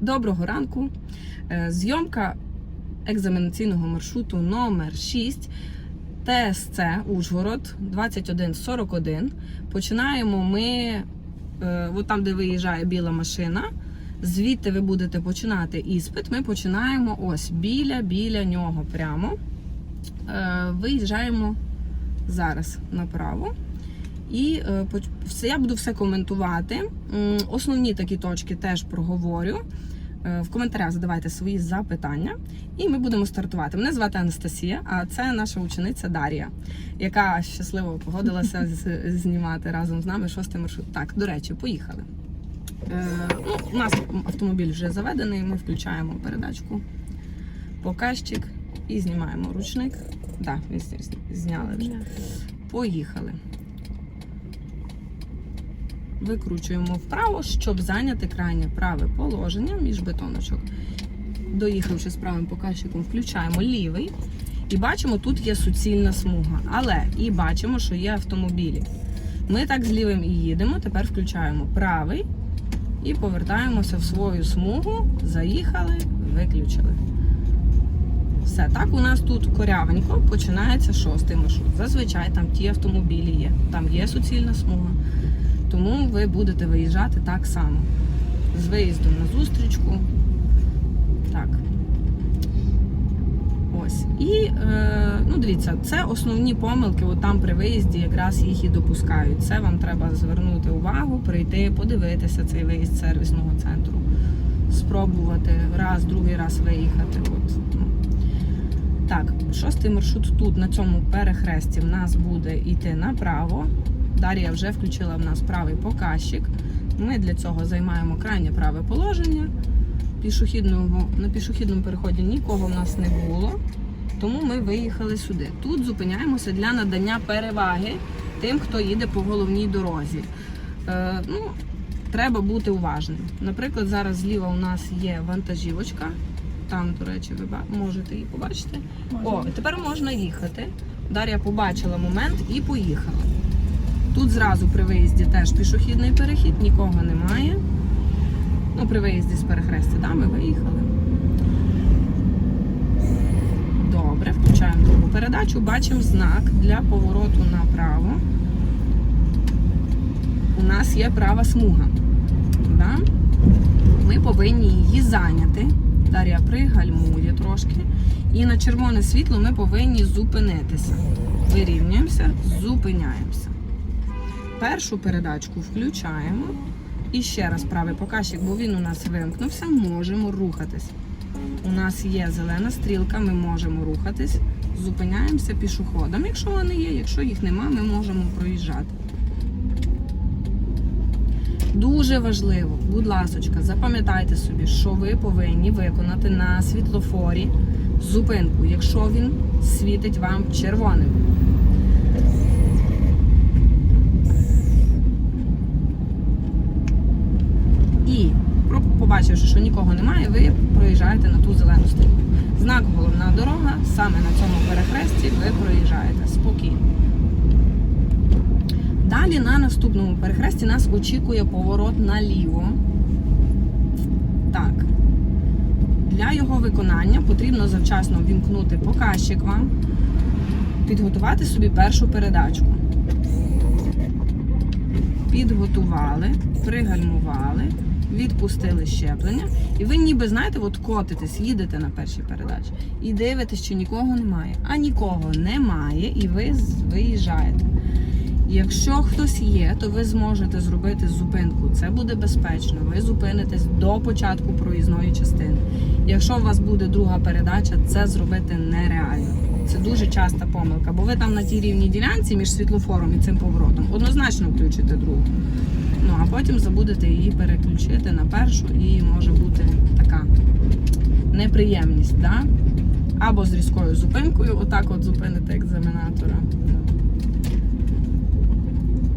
Доброго ранку. Е, Зйомка екзаменаційного маршруту номер 6 ТСЦ Ужгород 2141. Починаємо ми е, от там, де виїжджає біла машина. Звідти ви будете починати іспит. Ми починаємо ось біля біля нього прямо. Е, Виїжджаємо зараз направо. І е, все, я буду все коментувати. Основні такі точки теж проговорю. Е, В коментарях задавайте свої запитання, і ми будемо стартувати. Мене звати Анастасія, а це наша учениця Дар'я, яка щасливо погодилася знімати разом з нами шостий маршрут. Так, до речі, поїхали. Е, ну, у нас автомобіль вже заведений, ми включаємо передачку, показчик і знімаємо ручник. Так, да, зняли вже. Поїхали. Викручуємо вправо, щоб зайняти крайнє праве положення між бетоночок. Доїхавши з правим показчиком, включаємо лівий. І бачимо, тут є суцільна смуга. Але і бачимо, що є автомобілі. Ми так з лівим і їдемо. Тепер включаємо правий і повертаємося в свою смугу. Заїхали, виключили. Все, так у нас тут корявенько починається шостий маршрут. Зазвичай там ті автомобілі є. Там є суцільна смуга. Тому ви будете виїжджати так само. З виїздом на зустрічку. Так. Ось. І е, ну дивіться, це основні помилки. От там при виїзді якраз їх і допускають. Це вам треба звернути увагу, прийти, подивитися цей виїзд сервісного центру, спробувати раз, другий раз виїхати. От. Так, шостий маршрут тут, на цьому перехресті, в нас буде йти направо. Дар'я вже включила в нас правий показчик. Ми для цього займаємо крайнє праве положення. Пішохідного, на пішохідному переході нікого в нас не було, тому ми виїхали сюди. Тут зупиняємося для надання переваги тим, хто їде по головній дорозі. Е, ну, треба бути уважним. Наприклад, зараз зліва у нас є вантажівочка. Там, до речі, ви можете її побачити. О, тепер можна їхати. Дар'я побачила момент і поїхала. Тут зразу при виїзді теж пішохідний перехід, нікого немає. Ну, при виїзді з перехрестя, да, ми виїхали. Добре, включаємо другу передачу. Бачимо знак для повороту направо. У нас є права смуга. Да? Ми повинні її зайняти. Дар'я пригальмує трошки. І на червоне світло ми повинні зупинитися. Вирівнюємося, зупиняємося. Першу передачку включаємо. І ще раз правий показчик, бо він у нас вимкнувся, можемо рухатись. У нас є зелена стрілка, ми можемо рухатись, зупиняємося пішоходом. Якщо вони є, якщо їх нема, ми можемо проїжджати. Дуже важливо, будь ласочка, запам'ятайте собі, що ви повинні виконати на світлофорі зупинку, якщо він світить вам червоним. І про- побачивши, що нікого немає, ви проїжджаєте на ту зелену стрілку. Знак головна дорога, саме на цьому перехресті ви проїжджаєте спокійно. Далі на наступному перехресті нас очікує поворот наліво. Так. Для його виконання потрібно завчасно вімкнути показчик вам, підготувати собі першу передачку. Підготували, пригальмували, відпустили щеплення. І ви ніби, знаєте, от котитесь, їдете на першій передачі і дивитесь, чи нікого немає. А нікого немає, і ви виїжджаєте. Якщо хтось є, то ви зможете зробити зупинку. Це буде безпечно. Ви зупинитесь до початку проїзної частини. Якщо у вас буде друга передача, це зробити нереально. Це дуже часта помилка, бо ви там на тій рівній ділянці між світлофором і цим поворотом однозначно включите другу. Ну а потім забудете її переключити на першу, і може бути така неприємність, да? або з різкою зупинкою, отак от зупините екзаменатора.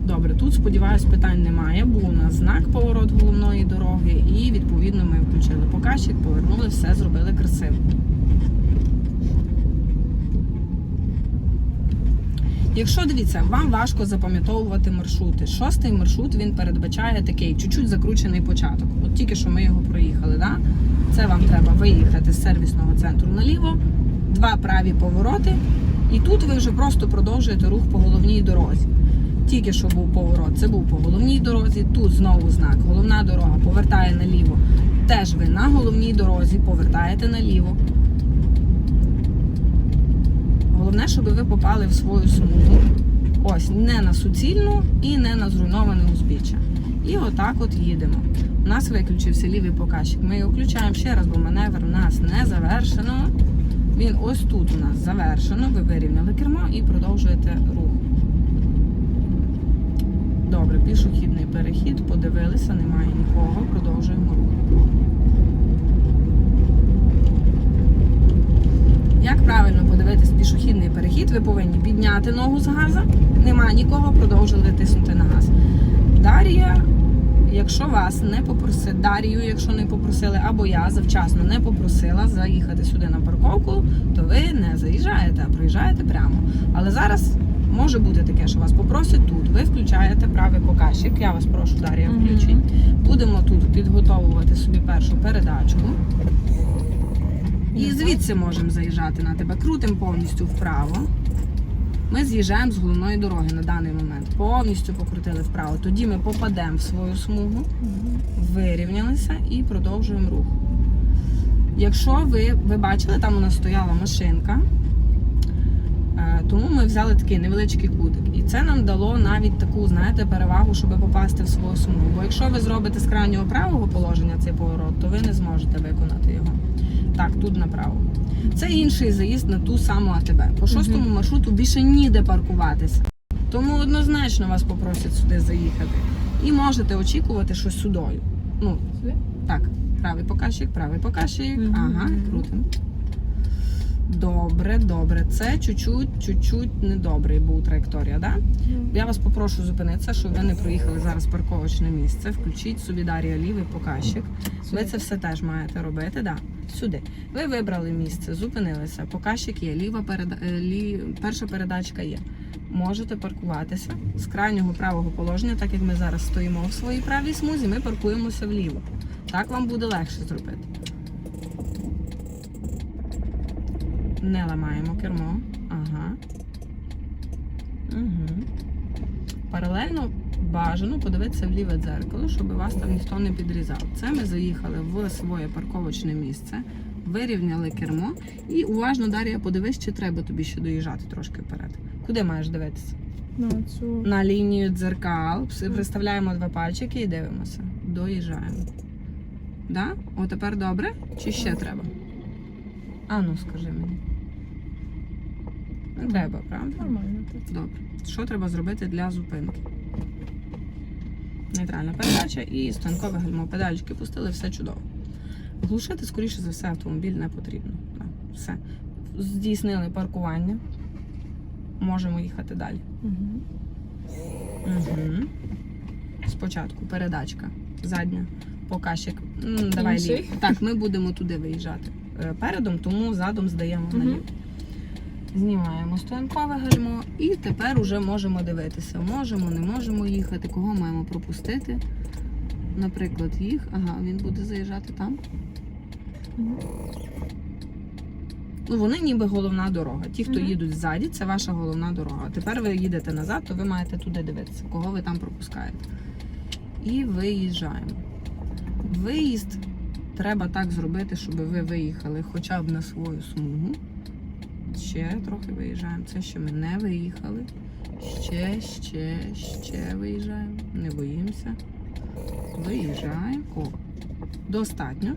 Добре, тут сподіваюсь, питань немає. Був у нас знак поворот головної дороги, і відповідно ми включили показчик, повернули, все зробили красиво. Якщо дивіться, вам важко запам'ятовувати маршрути. Шостий маршрут він передбачає такий чуть-чуть закручений початок. От тільки що ми його проїхали. Да? Це вам треба виїхати з сервісного центру наліво, два праві повороти, і тут ви вже просто продовжуєте рух по головній дорозі. Тільки що був поворот, це був по головній дорозі. Тут знову знак. Головна дорога повертає наліво. Теж ви на головній дорозі повертаєте наліво. Головне, щоб ви попали в свою смугу. Ось не на суцільну і не на зруйноване узбіччя. І отак от їдемо. У нас виключився лівий показчик. Ми його включаємо ще раз, бо маневр у нас не завершено. Він ось тут у нас завершено. Ви вирівняли кермо і продовжуєте рух. Добре, пішохідний перехід, подивилися, немає нікого, продовжуємо рух. Як правильно подивитись пішохідний перехід, ви повинні підняти ногу з газа, немає нікого, продовжили тиснути на газ. Дар'я, якщо вас не попросили, Дар'ю, якщо не попросили, або я завчасно не попросила заїхати сюди на парковку, то ви не заїжджаєте, а проїжджаєте прямо. Але зараз може бути таке, що вас попросять тут. Ви включаєте правий показчик. Я вас прошу, Дар'я, Мгм. включіть. Будемо тут підготовувати собі першу передачку. І звідси можемо заїжджати на тебе. Крутимо повністю вправо. Ми з'їжджаємо з головної дороги на даний момент. Повністю покрутили вправо. Тоді ми попадемо в свою смугу, вирівнялися і продовжуємо рух. Якщо ви, ви бачили, там у нас стояла машинка, е, тому ми взяли такий невеличкий кутик. І це нам дало навіть таку, знаєте, перевагу, щоб попасти в свою смугу. Бо якщо ви зробите з крайнього правого положення цей поворот, то ви не зможете виконати його. Так, тут направо. Це інший заїзд на ту саму АТБ. По шостому маршруту більше ніде паркуватися. Тому однозначно вас попросять сюди заїхати. І можете очікувати щось судою. Ну, Сюди? так, правий показчик, правий показчик. Ага, крутим. Добре, добре. Це чуть-чуть, чуть-чуть недобрий був траєкторія, да? Я вас попрошу зупинитися, щоб ви не проїхали зараз парковочне місце. Включіть собі Дар'я лівий показчик. Ви це все теж маєте робити, да. Сюди. Ви вибрали місце, зупинилися. Показчик є, ліва переда... е, лі... перша передачка є. Можете паркуватися з крайнього правого положення, так як ми зараз стоїмо в своїй правій смузі, ми паркуємося вліво. Так вам буде легше зробити. Не ламаємо кермо. Ага. Угу. Паралельно бажано подивитися в ліве дзеркало, щоб вас там ніхто не підрізав. Це ми заїхали в своє парковочне місце, вирівняли кермо і уважно, Дар'я, подивись, чи треба тобі ще доїжджати трошки вперед. Куди маєш дивитися? На цю. На лінію дзеркал. Приставляємо два пальчики і дивимося. Доїжджаємо. Да? О, тепер добре? Чи ще треба? А ну скажи мені. Не треба, правда? Нормально. Добре. Що треба зробити для зупинки? Нейтральна передача і станкове гальмо. Педальчики пустили, все чудово. Глушити, скоріше за все, автомобіль не потрібно. Так, все. Здійснили паркування. Можемо їхати далі. Угу. Угу. Спочатку передачка, задня, показчик. Давай лів. Так, ми будемо туди виїжджати е, передом, тому задом здаємо Мгм. наліво. Знімаємо стоянкове гальмо і тепер уже можемо дивитися. Можемо, не можемо їхати, кого маємо пропустити. Наприклад, їх. Ага, він буде заїжджати там. Ну, вони ніби головна дорога. Ті, хто їдуть ззаді, це ваша головна дорога. Тепер ви їдете назад, то ви маєте туди дивитися, кого ви там пропускаєте. І виїжджаємо. Виїзд треба так зробити, щоб ви виїхали хоча б на свою смугу. Ще трохи виїжджаємо. Це ще ми не виїхали. Ще, ще, ще виїжджаємо. Не боїмося. Виїжджаємо. О, достатньо.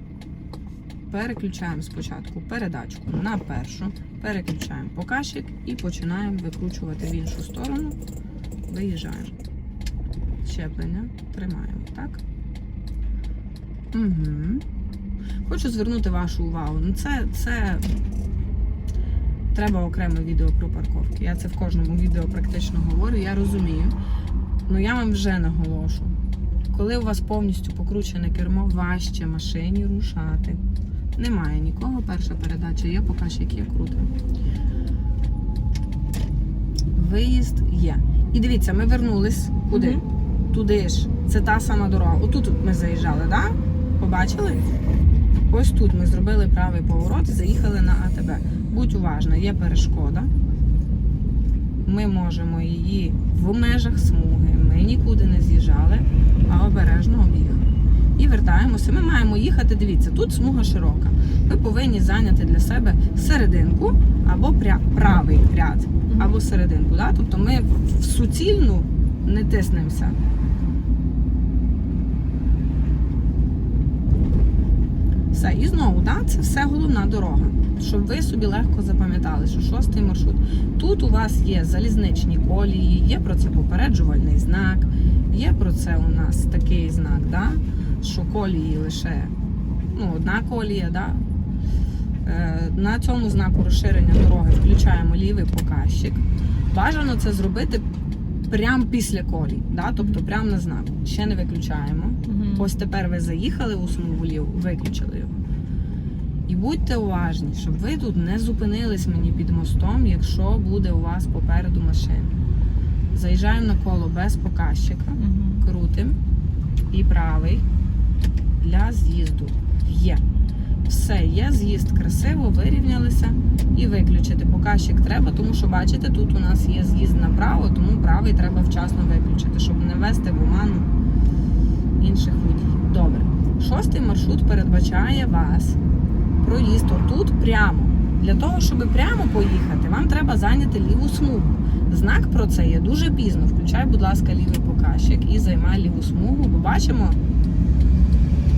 Переключаємо спочатку передачку на першу, переключаємо показчик і починаємо викручувати в іншу сторону. Виїжджаємо. Щеплення тримаємо, так? Угу. Хочу звернути вашу увагу. Ну, це, це треба окреме відео про парковки. Я це в кожному відео практично говорю, я розумію. Ну я вам вже наголошу. Коли у вас повністю покручене кермо, важче машині рушати. Немає нікого. Перша передача є, показчик є круто. Виїзд є. І дивіться, ми вернулись куди? Туди ж. Це та сама дорога. Отут ми заїжджали, так? Да? Побачили? Ось тут ми зробили правий поворот і заїхали на АТБ. Будь уважна, є перешкода. Ми можемо її в межах смуги. Ми нікуди не з'їжджали, а обережно об'їхали. І вертаємося. Ми маємо їхати. Дивіться, тут смуга широка. Ви повинні зайняти для себе серединку або пря- правий ряд, або серединку. Да? Тобто ми в суцільну не тиснемося. Все, і знову, да, це все головна дорога. Щоб ви собі легко запам'ятали, що шостий маршрут. Тут у вас є залізничні колії, є про це попереджувальний знак, є про це у нас такий знак, да, що колії лише ну, одна колія. Да. Е, На цьому знаку розширення дороги включаємо лівий показчик. Бажано це зробити прямо після колій, да, тобто прямо на знак. Ще не виключаємо. Ось тепер ви заїхали у смугу ліву, виключили його. І будьте уважні, щоб ви тут не зупинились мені під мостом, якщо буде у вас попереду машина. Заїжджаємо на коло без показчика, крутим і правий для з'їзду. Є. Все, є з'їзд красиво, вирівнялися і виключити. Показчик треба, тому що бачите, тут у нас є з'їзд направо, тому правий треба вчасно виключити, щоб не ввести в оману інших водіїв. Добре. Шостий маршрут передбачає вас проїзд отут прямо. Для того, щоб прямо поїхати, вам треба зайняти ліву смугу. Знак про це є дуже пізно. Включай, будь ласка, лівий показчик і займай ліву смугу. Бо бачимо,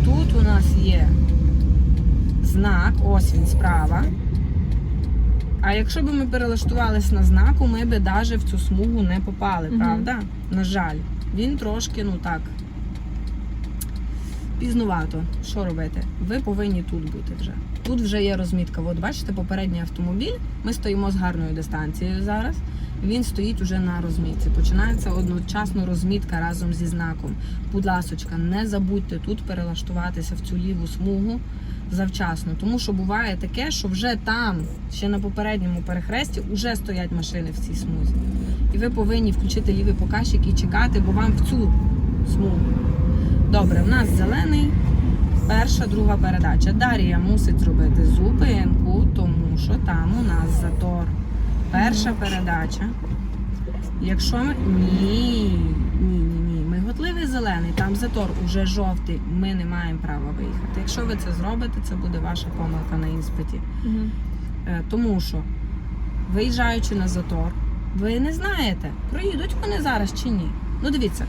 тут у нас є знак, ось він справа. А якщо б ми перелаштувались на знаку, ми би навіть в цю смугу не попали, Мгм. правда? На жаль, він трошки, ну так, пізнувато. Що робити? Ви повинні тут бути вже. Тут вже є розмітка. От бачите, попередній автомобіль. Ми стоїмо з гарною дистанцією зараз. Він стоїть уже на розмітці. Починається одночасно розмітка разом зі знаком. Будь ласочка, не забудьте тут перелаштуватися в цю ліву смугу завчасно, тому що буває таке, що вже там, ще на попередньому перехресті, вже стоять машини в цій смузі. І ви повинні включити лівий показчик і чекати, бо вам в цю смугу. Добре, в нас зелений, перша, друга передача. Дар'я мусить зробити зупинку, тому що там у нас затор. Перша передача. Якщо ми. Ні, ні, ні, ні. Миготливий зелений, там затор уже жовтий. Ми не маємо права виїхати. Якщо ви це зробите, це буде ваша помилка на іспиті. Е, Тому що, виїжджаючи на затор, ви не знаєте, проїдуть вони зараз чи ні. Ну дивіться,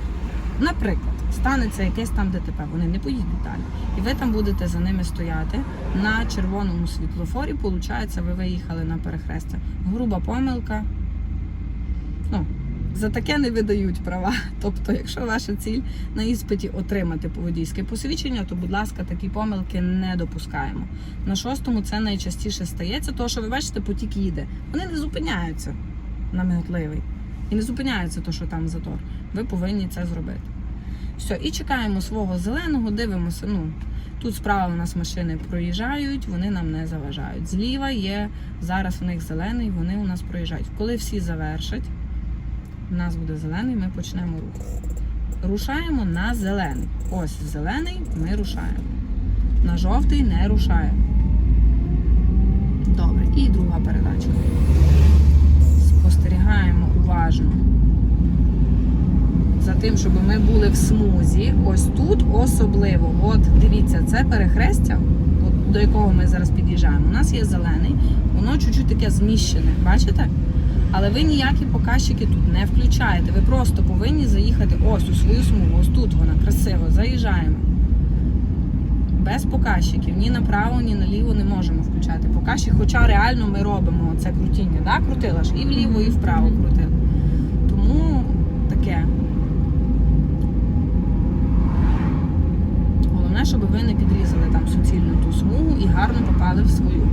наприклад, станеться якесь там ДТП, вони не поїдуть далі. І ви там будете за ними стояти на червоному світлофорі. Получається, ви виїхали на перехрестя. Груба помилка. Ну, за таке не видають права. Тобто, якщо ваша ціль на іспиті отримати водійське посвідчення, то, будь ласка, такі помилки не допускаємо. На шостому це найчастіше стається, тому що ви бачите, потік їде. Вони не зупиняються на миготливий. І не зупиняється то, що там затор. Ви повинні це зробити. Все, і чекаємо свого зеленого, дивимося. Ну, тут справа у нас машини проїжджають, вони нам не заважають. Зліва є, зараз у них зелений, вони у нас проїжджають. Коли всі завершать, у нас буде зелений, ми почнемо рух. Рушаємо на зелений. Ось зелений, ми рушаємо. На жовтий не рушаємо. Добре, і друга передача. Спостерігаємо уважно за тим, щоб ми були в смузі. Ось тут особливо. От дивіться, це перехрестя, от, до якого ми зараз під'їжджаємо. У нас є зелений, воно чуть-чуть таке зміщене, бачите? Але ви ніякі показчики тут не включаєте. Ви просто повинні заїхати ось у свою смугу. Ось тут вона красиво. Заїжджаємо. Без показчиків. Ні направо, ні наліво не можемо включати показчик. Хоча реально ми робимо це крутіння. Да? Крутила ж і вліво, і вправо крутила. Тому таке. Головне, щоб ви не підрізали там суцільну ту смугу і гарно попали в свою.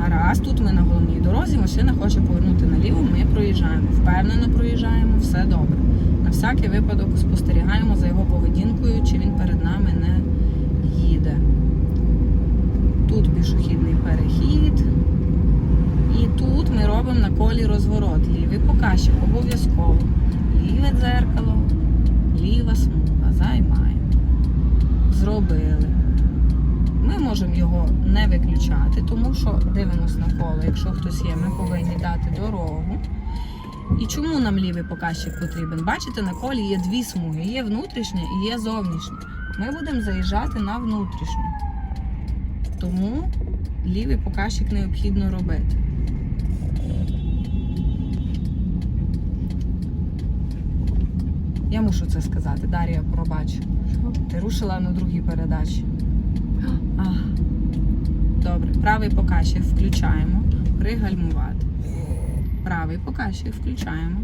Гаразд, тут ми на головній дорозі, машина хоче повернути наліво, ми проїжджаємо. Впевнено проїжджаємо, все добре. На всякий випадок спостерігаємо за його поведінкою, чи він перед нами не їде. Тут пішохідний перехід. І тут ми робимо на колі розворот. Лівий показчик обов'язково. Ліве дзеркало, ліва смуга. Займаємо. Зробили. Ми можемо. його не виключати, тому що дивимося на коло. Якщо хтось є, ми повинні дати дорогу. І чому нам лівий показчик потрібен? Бачите, на колі є дві смуги: є внутрішня і є зовнішня. Ми будемо заїжджати на внутрішню. Тому лівий показчик необхідно робити. Я мушу це сказати, Дар'я, пробач. Ти рушила на другій передачі. Ах. Добре, правий показчик включаємо. Пригальмувати. Правий показчик включаємо.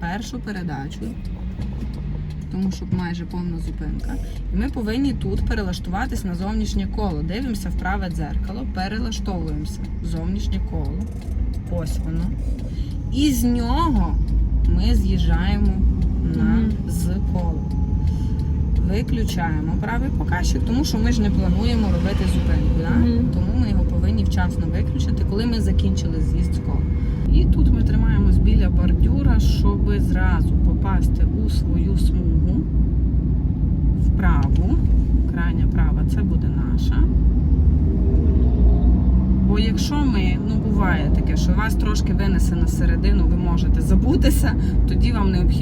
Першу передачу. Тому що майже повна зупинка. І ми повинні тут перелаштуватись на зовнішнє коло. Дивимося в праве дзеркало, перелаштовуємося. в Зовнішнє коло. Ось воно. І з нього ми з'їжджаємо на з кола. Виключаємо правий показчик, тому що ми ж не плануємо робити зупинку. Да? Мгм. Тому ми його повинні вчасно виключити, коли ми закінчили з'їзд. І тут ми тримаємось біля бордюра, щоб зразу попасти у свою смугу вправу. Крайня права це буде наша. Бо якщо ми, ну буває таке, що вас трошки винесе на середину, ви можете забутися, тоді вам необхідно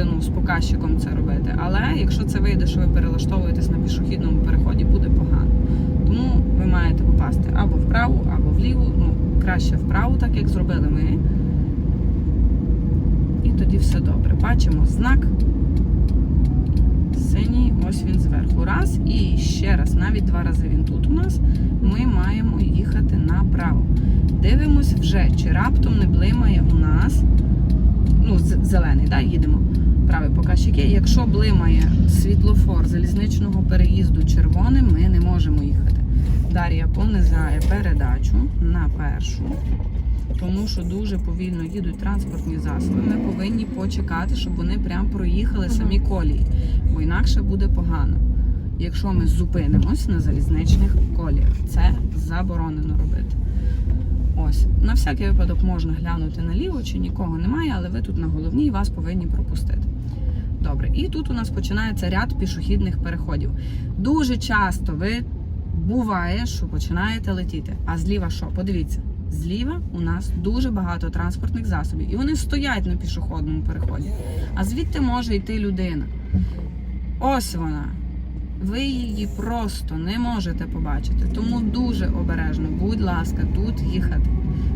буде ну, з показчиком це робити. Але якщо це вийде, що ви перелаштовуєтесь на пішохідному переході, буде погано. Тому ви маєте попасти або вправу, або вліву. Ну, краще вправу, так як зробили ми. І тоді все добре. Бачимо знак. Синій, ось він зверху. Раз. І ще раз, навіть два рази він тут у нас. Ми маємо їхати направо. Дивимось вже, чи раптом не блимає у нас. Ну, зелений, да, їдемо. Правий показчик є. Якщо блимає світлофор залізничного переїзду червоним, ми не можемо їхати. Дар'я понизає передачу на першу, тому що дуже повільно їдуть транспортні засоби. Ми повинні почекати, щоб вони прям проїхали самі колії, бо інакше буде погано. Якщо ми зупинимось на залізничних коліях, це заборонено робити. Ось, на всякий випадок можна глянути наліво, чи нікого немає, але ви тут на головній вас повинні пропустити. Добре, і тут у нас починається ряд пішохідних переходів. Дуже часто ви буває, що починаєте летіти. А зліва що? Подивіться, зліва у нас дуже багато транспортних засобів, і вони стоять на пішохідному переході. А звідти може йти людина. Ось вона. Ви її просто не можете побачити. Тому дуже обережно, будь ласка, тут їхати.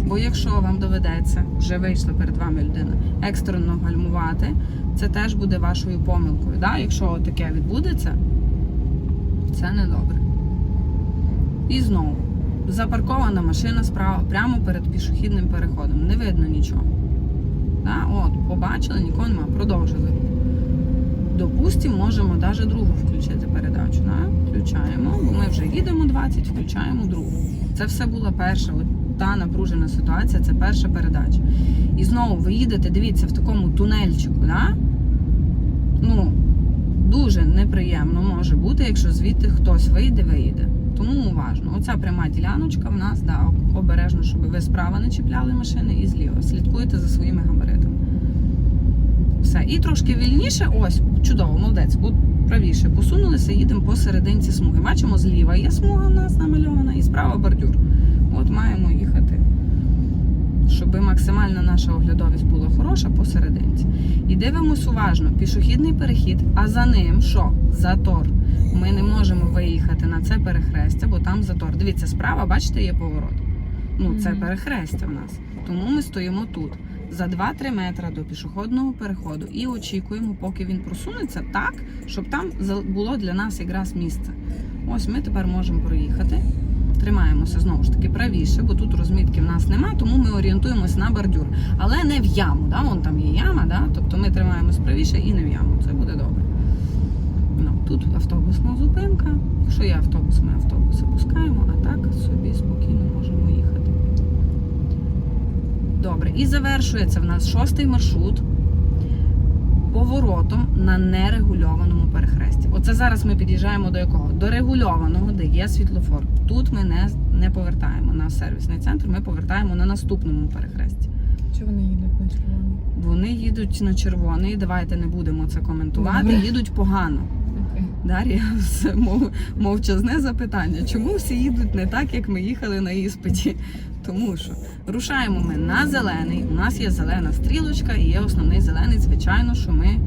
Бо якщо вам доведеться, вже вийшла перед вами людина, екстрено гальмувати, це теж буде вашою помилкою. Да? Якщо таке відбудеться, це не добре. І знову запаркована машина справа прямо перед пішохідним переходом. Не видно нічого. Да? От, побачили, нікого немає. Продовжили. Допустимо, можемо навіть другу включити передачу. Да? Включаємо, бо ми вже їдемо 20, включаємо другу. Це все була перша. От та напружена ситуація, це перша передача. І знову ви їдете, дивіться, в такому тунельчику, да? ну, дуже неприємно може бути, якщо звідти хтось вийде, вийде. Тому уважно. Оця пряма діляночка в нас, да, обережно, щоб ви справа не чіпляли машини і зліва. Слідкуйте за своїми габаритами. Все. І трошки вільніше, ось, чудово, молодець. От правіше посунулися, їдемо по серединці смуги. Бачимо, зліва є смуга в нас намальована і справа бордюр. От маємо їхати. Щоб максимально наша оглядовість була хороша посерединці. І дивимось уважно, пішохідний перехід, а за ним що? Затор. Ми не можемо виїхати на це перехрестя, бо там затор. Дивіться, справа, бачите, є поворот. Ну, це перехрестя в нас. Тому ми стоїмо тут за 2-3 метри до пішохідного переходу і очікуємо, поки він просунеться так, щоб там було для нас якраз місце. Ось ми тепер можемо проїхати. Тримаємося знову ж таки правіше, бо тут розмітки в нас нема, тому ми орієнтуємось на бордюр. Але не в яму. Да? Вон там є яма, да? тобто ми тримаємось правіше і не в яму. Це буде добре. Ну, тут автобусна зупинка. Якщо є автобус, ми автобуси пускаємо, а так собі спокійно можемо їхати. Добре, і завершується в нас шостий маршрут поворотом на нерегульованому перехресті. Оце зараз ми під'їжджаємо до якого? До регульованого, де є світлофор. Тут ми не, не повертаємо на сервісний центр, ми повертаємо на наступному перехресті. Чи вони їдуть на червоний? Вони їдуть на червоний. Давайте не будемо це коментувати. Добре. Їдуть погано. Дар'я, мов, мовчазне запитання. Чому всі їдуть не так, як ми їхали на іспиті? Тому що рушаємо ми на зелений. У нас є зелена стрілочка і є основний зелений. Звичайно, що ми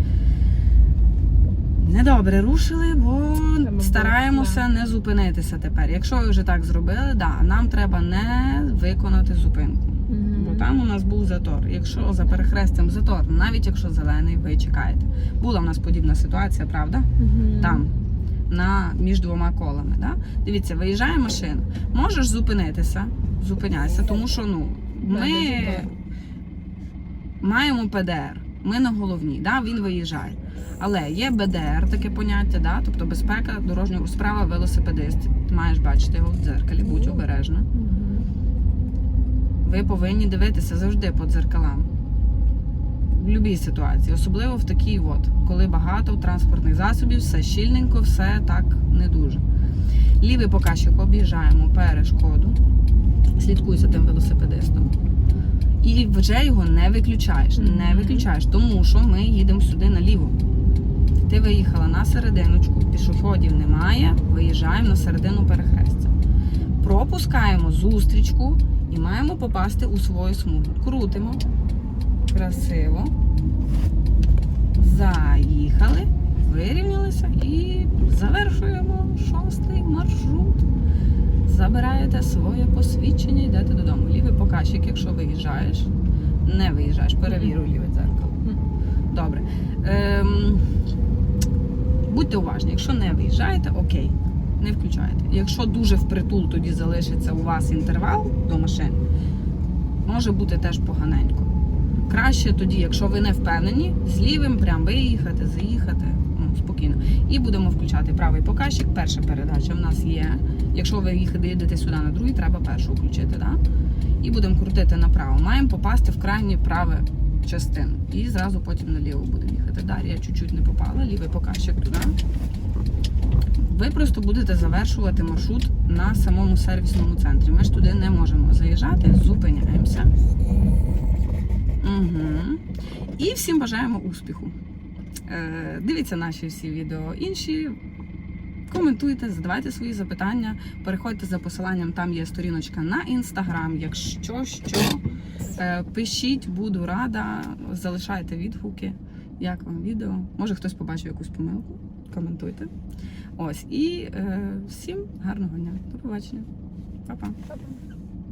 недобре рушили, бо стараємося не зупинитися тепер. Якщо ви вже так зробили, да, нам треба не виконати зупинку. Бо там у нас був затор. Якщо за перехрестям затор, навіть якщо зелений, ви чекаєте. Була в нас подібна ситуація, правда? Там, на, між двома колами. Да? Дивіться, виїжджає машина. Можеш зупинитися, зупиняйся, тому що ну, ми маємо ПДР, ми на головній, да? він виїжджає. Але є БДР, таке поняття, да? тобто безпека дорожнього справа велосипедист. Ти маєш бачити його в дзеркалі, будь обережна. Ви повинні дивитися завжди по дзеркалам. В будь-якій ситуації, особливо в такій, от, коли багато транспортних засобів, все щільненько, все так не дуже. Лівий показчик об'їжджаємо перешкоду. Слідкуй за тим велосипедистом. І вже його не виключаєш. Не виключаєш, тому що ми їдемо сюди наліво. Ти виїхала на серединочку, пішоходів немає, виїжджаємо на середину перехрестя. Пропускаємо зустрічку і маємо попасти у свою смугу. Крутимо. Красиво. Заїхали, вирівнялися і завершуємо шостий маршрут. Забираєте своє посвідчення, йдете додому. Лівий показчик, якщо виїжджаєш, не виїжджаєш, перевірюй ліве дзеркало. Добре. Ем, будьте уважні, якщо не виїжджаєте, окей, не включаєте. Якщо дуже впритул, тоді залишиться у вас інтервал до машин, може бути теж поганенько. Краще тоді, якщо ви не впевнені, з лівим прям виїхати, заїхати ну, спокійно. І будемо включати правий показчик. Перша передача в нас є. Якщо ви їдете сюди на другий, треба першу включити. Да? І будемо крутити направо. Маємо попасти в крайнє праве частину. І зразу потім наліво будемо їхати. Далі я чуть-чуть не попала, лівий показчик туди. Ви просто будете завершувати маршрут на самому сервісному центрі. Ми ж туди не можемо заїжджати, зупиняємося. Угу. І всім бажаємо успіху. Е, дивіться наші всі відео інші. Коментуйте, задавайте свої запитання, переходьте за посиланням, там є сторіночка на інстаграм. Якщо що, е, пишіть, буду рада, залишайте відгуки, як вам відео. Може хтось побачив якусь помилку. Коментуйте. Ось і е, всім гарного дня. До побачення. Па-па. Па-па.